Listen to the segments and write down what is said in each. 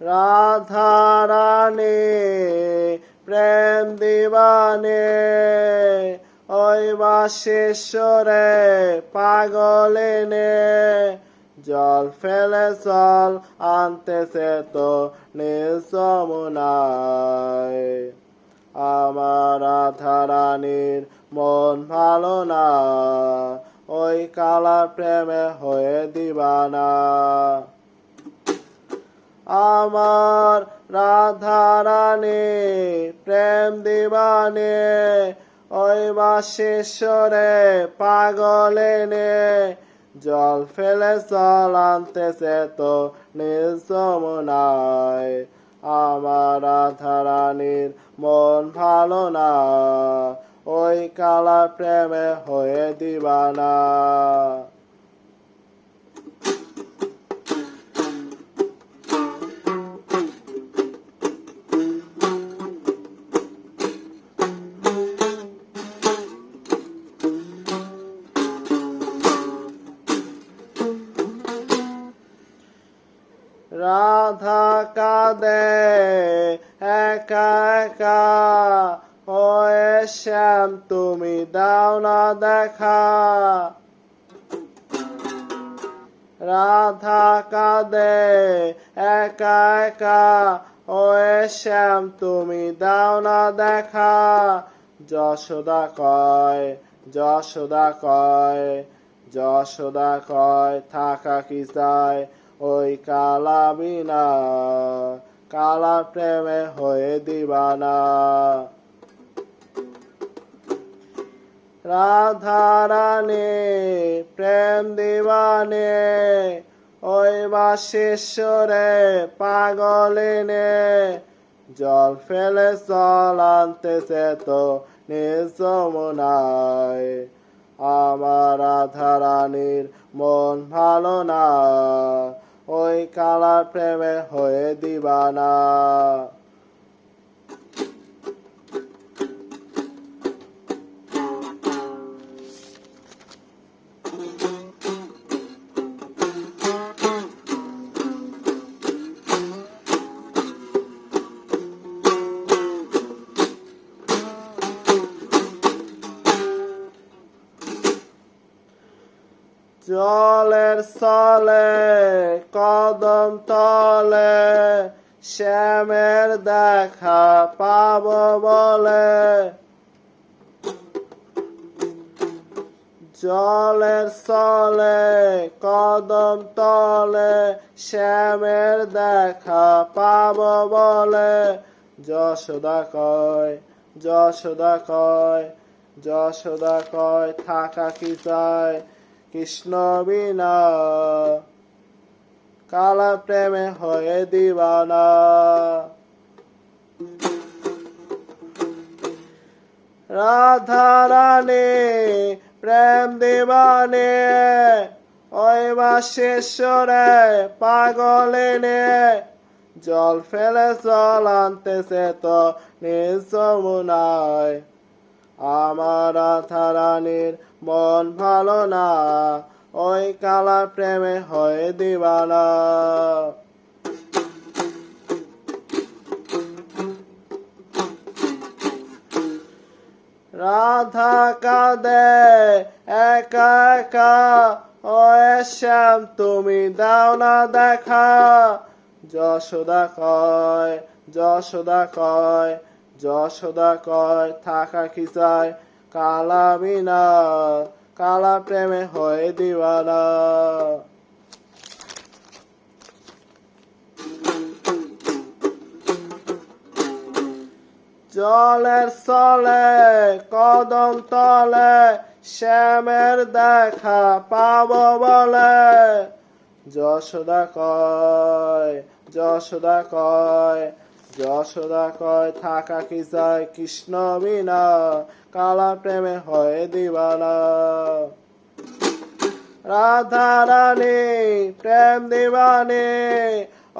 রাধারানী, প্রেম দিবানে, ওই বাশেশ্বরে পাগলে নে জল ফেলে জল আনতেছে তো নীল যমুনায় আমার রাধারানীর মন ভালো না, ওই কালা প্রেমে হয়ে দিবানা আমার রাধারানী, প্রেম দিবানে, ওই বাসেশ্বরে পাগলেনে জল ফেলে জল আনতেছে তো নীল যমুনায়। আমার রাধারানীর মন ভালো না, ওই কালা প্রেমে হয়ে দিবানা রাধা কাঁদে একা একা হয়ে শ্যাম তুমি দাও না দেখা। রাধা কাঁদে একা একা হয়ে শ্যাম তুমি দাও না দেখা। যশোদা কয় যশোদা কয় যশোদা কয়, থাকা কি চায় ওই কালা বিনা কালা প্রেমে হয়ে দিবানা। রাধারানী, প্রেম দিবানে, ওই বাসেশ্বরে পাগলেনে, জল ফেলে জল আনতেছে তো নিজ যমুনায় আমার রাধারানীর মন ভালো না ওই কালার প্রেমে হয়ে দিবানা জলের সলে কদম তলে, শ্যামের দেখা পাব বলে। জলের সলে কদম তলে, শ্যামের দেখা পাব বলে। যশোদা কয় যশোদা কয় যশোদা কয়, থাকা কি চায়? কৃষ্ণ বিনা। কালা প্রেমে হয়ে দিবানা। রাধা রানী, প্রেম দিবানে, ওই বাসেশ্বরে পাগলেনে। জল ফেলে জল আনতেছে তো নিজ যমুনায় আমার রাধা রানীর মন ভালো না, ওই কালা প্রেমে হয়ে দিবানা। রাধা কাঁদে, একা একা ও শ্যাম, তুমি দাও না দেখা। যশোদা কয় যশোদা কয় যশোদা কয়, থাকা কি চায় কালা বিনা কালা প্রেমে হয়ে দিবানা জলের সলে কদম তলে, শ্যামের দেখা পাব বলে। যশোদা কয় যশোদা কয় যশোদা কয় থাকা কি যায়? কৃষ্ণ বিনা কালা প্রেমে হয়ে দিবানা। রাধা রানী প্রেম দিবানে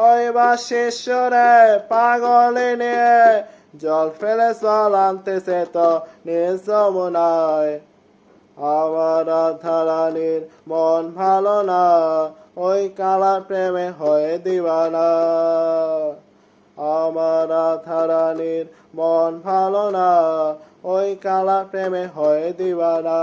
ওই বাসেশ্বরে পাগলেনে জল ফেলে জল আনতেছে তো নিজ যমুনায় আমার রাধা রানীর মন ভালো না, ওই কালা প্রেমে হয়ে দিবানা। আমার রাধারানীর মন ভালো না ওই কালা প্রেমে হয় দিবানা।